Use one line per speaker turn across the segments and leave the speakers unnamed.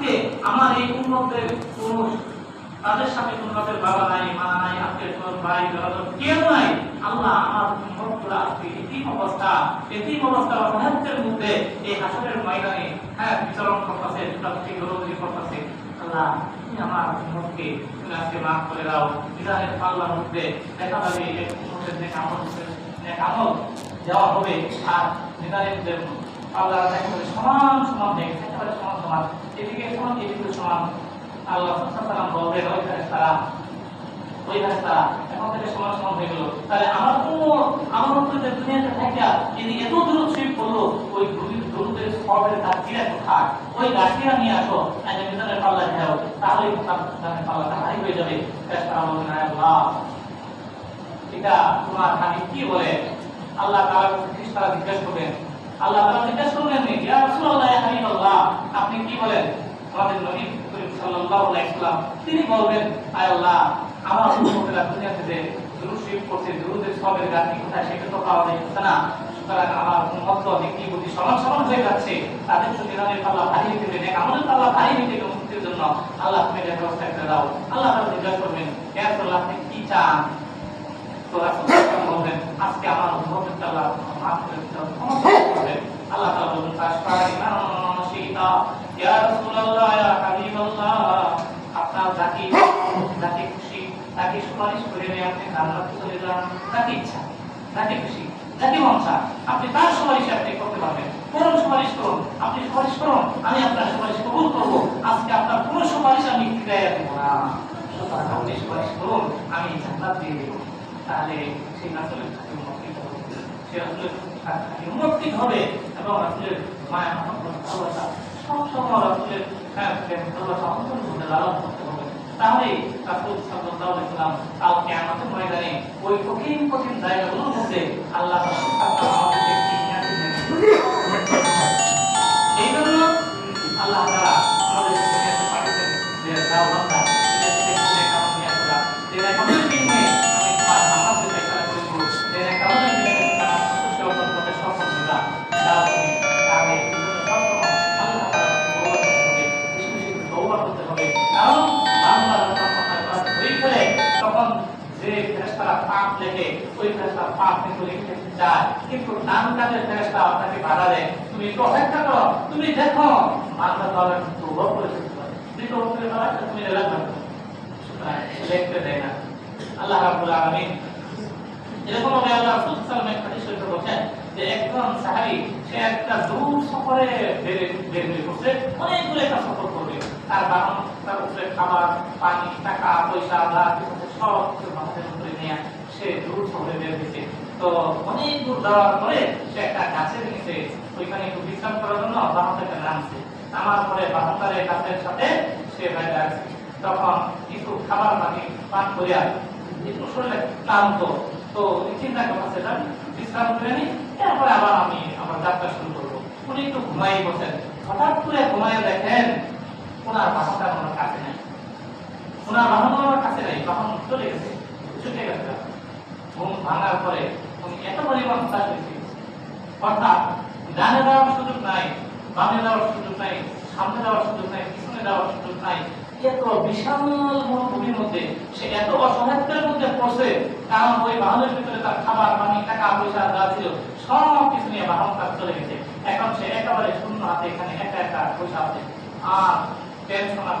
আজকে আমার এই উন্নতের পুরুষ, তাদের সাথে কোন তাদের বাবা নাই, মা নাই, আত্মীয় স্বজন, ভাই বেড়াদর কেউ নাই। আল্লাহ আমার উন্মতগুলো আজকে এতিম অবস্থা এতিম অবস্থা মধ্যে এই হাসরের ময়দানে হ্যাঁ বিচরণ করতেছে করতেছে। আল্লাহ, তুমি আমার তুমি আজকে মাফ করে দাও। বিধানের পাল্লার মধ্যে দেখা যাবে এক উন্মতের নেক আমল দেওয়া হবে, আর বিধানের আল্লাহ ওই ফেরেশতারা ওই নিয়ে আসো আজ পাল্লা ঘেরাও তাহলে মিজানের পাল্লাটা হয়ে যাবে। এটা তোমার কি বলে? আল্লাহ ফেরেশতারা জিজ্ঞাসা করবেন আল্লাহ তাআলা জিজ্ঞাসা করলেন ইয়া রাসূলুল্লাহ ইয়া হাবিবাল্লাহ আপনি কি বলেন আমাদের নবী করিম সাল্লাম তিনি বলবেন আয় আল্লাহ, আমার দুনিয়াতে যে পড়ছে দুরূদের সবের কোথায় সেটা তো পাওয়া না। তাদের মুক্তির জন্য। আল্লাহ দাও। আল্লাহ করবেন কি চান? বলবেন আজকে আমার উম্মতের আল্লাহ মাফ করে দিতে হবে ক্ষমা করে দিবেন আল্লাহ তাআলা বলবেন তাশফারি মান শিতা ইয়া রাসূলুল্লাহ ইয়া হাবিবাল্লাহ আপনার যাকে যাকে খুশি তাকে সুপারিশ করে নিয়ে আপনি জান্নাতে তাকে ইচ্ছা, তাকে খুশি যাকে মন আপনি তার সুপারিশ আপনি করতে পারবেন? কোন সুপারিশ করুন? আপনি সুপারিশ করুন, আমি আপনার সুপারিশ কবুল করব। আজকে আপনার কোন সুপারিশ আমি ফিরাইয়া দেবো না। সুতরাং আপনি সুপারিশ করুন, আমি জান্নাত দিয়ে দেবো। তাহলে সেই রাসূলের সে রাসূলের মুক্তি হবে এবং রাসূলের মায়া ভালোবাসা, সব সময় রাসূলের হ্যাঁ ভালোবাসা, অন্তর মধ্যে লালন করতে হবে। তাহলে রাসূল সাল্লাম কাল কিয়ামতের ময়দানে ওই কঠিন কঠিন জায়গাগুলোর মধ্যে আল্লাহ এই জন্য আল্লাহ তাআলা আমাদের পাঠিয়েছেন যে, যাও বান্দা তখন যে ফেরেশতারা পাপ লেখে ওই ফেরেশতা পাপ কিন্তু লিখতে চায় কিন্তু নাম কাজের ফেরেশতা আপনাকে বাধা দেয়, তুমি একটু অপেক্ষা করো, তুমি দেখো। বান্দা তো আবার তৌবা করে ফেলতে তুমি লিখতে দেয় না। আল্লাহ রাব্বুল আলামিন এরকম ভাবে আল্লাহ আলাইহি হাদিস শরীফে বলেন যে একজন সাহাবী, সে একটা দূর সফরে বের বের পড়ছে অনেকগুলো একটা সফর করবে। তার বাহন, তার উপরে খাবার, পানি, টাকা, পয়সা আছে সব তো অনেক দূর যাওয়ার পরে একটা গাছের জন্য কিছু খাবার পানি পান করিয়া একটু শরীরে ক্লান্ত তো চিন্তা বিশ্রাম করে নি এরপরে আবার আমি আমার যাত্রা শুরু করব উনি একটু ঘুমাই বসেন। হঠাৎ করে ঘুমাইয়া দেখেন, ওনার বাহনটা ওনার কাছে নেই। ওনার ওনার কাছে নেই বাহন চলে গেছে, ছুটে গেছে। ঘুম ভাঙার পরে উনি এত পরিমাণ হতাশ হয়েছে অর্থাৎ ডানে যাওয়ার সুযোগ নাই, বামে যাওয়ার সুযোগ নাই, সামনে যাওয়ার সুযোগ নাই, পিছনে যাওয়ার সুযোগ নাই। এত বিশাল মরুভূমির মধ্যে সে এত অসহায়ত্বের মধ্যে পড়ছে, কারণ ওই বাহনের ভিতরে তার খাবার, পানি টাকা পয়সা যা ছিল, সব কিছু নিয়ে বাহন তার চলে গেছে। এখন সে একেবারে শূন্য হাতে এখানে একা একা পয়সা আছে। আর টেনশন আর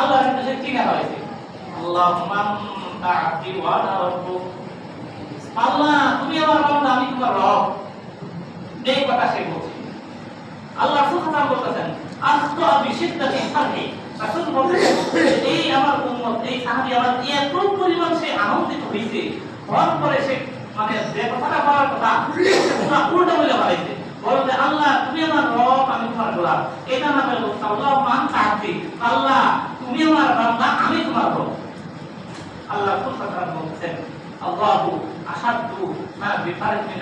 আল্লাহ কিন্তু সে হয়েছে আল্লাহ, তুমি আমার বান্দা, আমি তোমার রব। এই কথা সে বলছে। আল্লাহ সুবহানাহু বলতেছেন আস্ত বিশিদ্দাতি সারহি রাসূল বলতেছেন, এই আমার উম্মত, এই সাহাবী আমার এত পরিমাণ সে আনন্দিত হইছে। হওয়ার পরে সে মানে যে কথাটা বলার কথা পুরা বলে বাড়াইছে বলতে আল্লাহ, তুমি আমার রব, আমি তোমার গোলাম। এটা না বলব আল্লাহ মান চাকরি আল্লাহ তুমি আমার বান্দা, আমি তোমার রব। আল্লাহ খুব কথা বলছেন, আল্লাহু আসাদু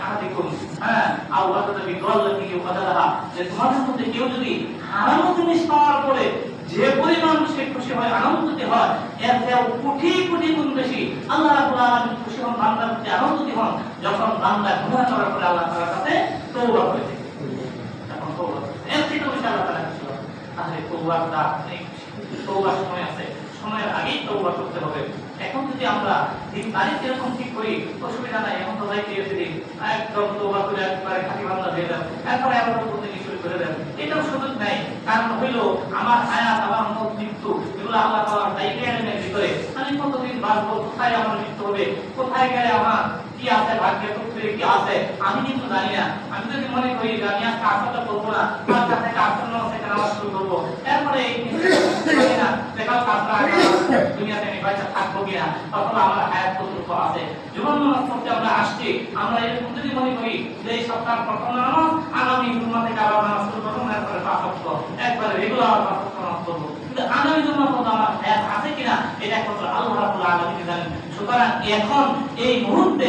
আহাদিকুম হ্যাঁ আও ওয়াদাদা বিগল্লাতিহি ওয়াদালাহা যে তোমাদের মধ্যে কেউ যদি হারানো জিনিস পাওয়ার পরে যে পরিমাণ সে খুশি হয়, আনন্দিত হয়, এর চেয়ে কোটি কোটি গুণ বেশি আল্লাহ রাব্বুল আলামিন খুশি হন, বান্দার প্রতি আনন্দিত হন, যখন বান্দা করার পরে আল্লাহ তাআলার কাছে তওবা করে তখন তওবা এর থেকে বেশি আল্লাহ তাআলা খুশি হন। তাহলে নেই সময় আছে। সময়ের আগেই তওবা করতে হবে। এখন যদি আমরা দিন তারিখ এরকম ঠিক করি, অসুবিধা নাই, এখন তো যাইতে এসে দিন একদম তওবা করে একবারে খাঁটি বান্দা দিয়ে দেন। এরপরে আবার বলতে শুরু করে দেন। এটাও সুযোগ নাই। কারণ হইল, আমার হায়াত, আমার মত মৃত্যু, এগুলো আল্লাহ তাআলার দায়িত্ব ভিতরে। আমি কতদিন বাঁচবো? কোথায় আমার মৃত্যু হবে? কোথায় গেলে আমার কি আছে? ভাগ্যে টুকরে কি আছে? আমি কিন্তু জানি না। আমি যদি মনে করি আমি আজকে আসলটা করব না তার কাছে আসল না সেখানে আমার শুরু করব না। দেখাও কাজটা দুনিয়াতে আমি বাচ্চা থাকব কিনা তখন আমার হায়াত কতটুকু আছে? জীবন নামাজ পড়তে আমরা আসছি, আমরা এরকম যদি মনে করি যে এই সপ্তাহ প্রথম নামাজ, আগামী জুম্মা থেকে আবার নামাজ শুরু করব এরপরে পাঁচ একবারে রেগুলার পাঁচ নামাজ করব কিন্তু আগামী জুম্মা আমার আছে কিনা এটা একমাত্র আল্লাহ রাব্বুল আলামিন জানেন। সুতরাং এখন এই মুহূর্তে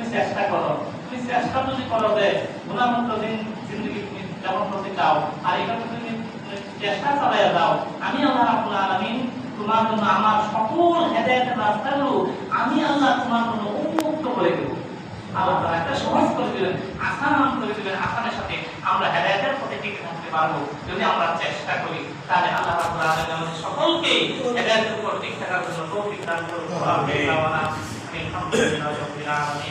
তুমি চেষ্টা করো। তুমি চেষ্টা যদি করো যে জিন্দেগি তুমি যাপন করতে চাও আর এটা তুমি চেষ্টা চালাইয়া যাও। আমি আল্লাহ রাব্বুল আলামিন তোমার জন্য আমার সকল হেদায়েতের রাস্তাগুলো আমি আল্লাহ তোমার জন্য উন্মুক্ত করে দেব। আল্লাহ তাআলা একটা সহজ করে দিলেন আসান করে দিলেন আসানের সাথে আমরা হেদায়েতের পথে টিকে থাকতে পারব যদি আমরা চেষ্টা করি। তাহলে আল্লাহ রাব্বুল আলামিন আমাদের সকলকে হেদায়েতের উপর টিকে থাকার জন্য তৌফিক দান করুন। আলহামদুলিল্লাহি